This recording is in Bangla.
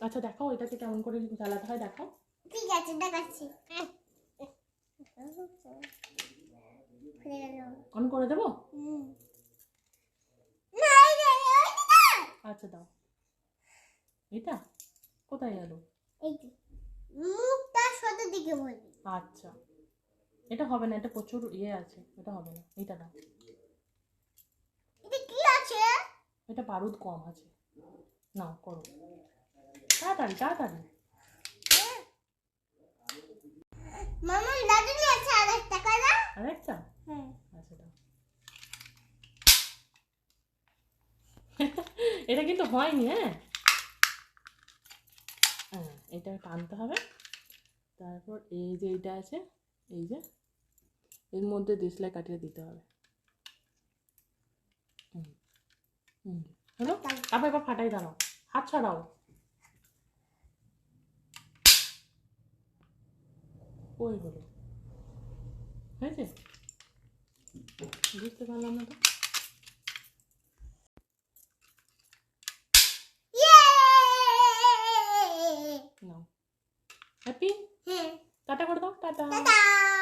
আচ্ছা দেখাও এটাকে কেমন করে চালাতে হয় দেখাও। ঠিক আছে দেখাচ্ছি। অন করে দেবো? আচ্ছা দাও। এটা? কোথায় গেল? মুখটা দিকে আচ্ছা। এটা হবে না এটা প্রচুর ইয়ে আছে এটা হবে না এটা দাও। এটা কি আছে? এটা বারুদ কম আছে। নাও করো। আছে আর একটা কালা আরেকটা হ্যাঁ আচ্ছা দাও এটা কিন্তু হয়নি হ্যাঁ হ্যাঁ এটা টানতে হবে তারপর এই যে এইটা আছে এই যে এর মধ্যে দেশলাই কাটিয়ে দিতে হবে হুম হুম হলো তারপর এবার ফাটাই দাঁড়াও হাত ছাড়াও কই হলো হয়েছে? বুঝতে পারলাম না তো। হ্যাপি টাটা করে দাও টাটা।